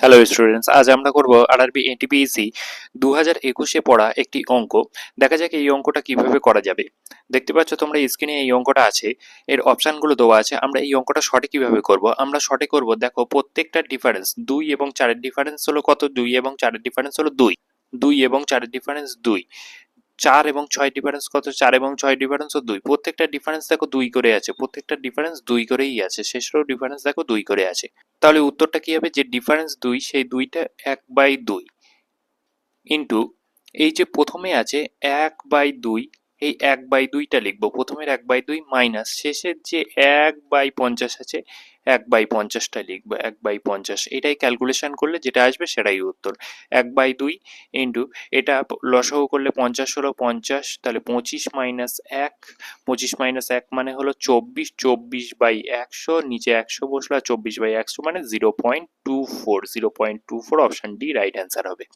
Hello students আজ আমরা করব আরআরবি এনটিপিএসসি দু হাজার একুশে পড়া একটি অঙ্ক। দেখা যাক এই অঙ্কটা কীভাবে করা যাবে। দেখতে পাচ্ছ তোমরা স্ক্রিনে এই অঙ্কটা আছে। এর অপশানগুলো দেওয়া আছে। আমরা এই অঙ্কটা শর্টে কীভাবে করব? আমরা শর্টে করব, দেখো, প্রত্যেকটা ডিফারেন্স দুই এবং চারের ডিফারেন্স হলো কত? দুই এবং চারের ডিফারেন্স হলো দুই। দুই এবং চারের ডিফারেন্স দুই। চার এবং ছয় ডিফারেন্স কত? চার এবং ছয় ডিফারেন্স ও দুই। প্রত্যেকটা ডিফারেন্স দেখো দুই করে আছে। প্রত্যেকটা ডিফারেন্স দুই করেই আছে। শেষেরও ডিফারেন্স দেখো দুই করে আছে। তাহলে উত্তরটা কি হবে? যে ডিফারেন্স দুই, সেই দুইটা এক বাই দুই ইন্টু এই যে প্রথমে আছে এক বাই দুই, এই এক বাই দুইটা লিখব। প্রথমের এক বাই দুই মাইনাস শেষের যে এক বাই পঞ্চাশ আছে এক বাই পঞ্চাশটা লিখব, এক বাই পঞ্চাশ। এটাই ক্যালকুলেশন করলে যেটা আসবে সেটাই উত্তর। এক বাই দুই ইন্টু এটা লসহ করলে পঞ্চাশ হলো পঞ্চাশ, তাহলে পঁচিশ মাইনাস এক, পঁচিশ মাইনাস এক মানে হলো চব্বিশ চব্বিশ বাই একশো, নিচে একশো বসল আর চব্বিশ বাই একশো মানে zero point two four zero point two four option D right answer হবে।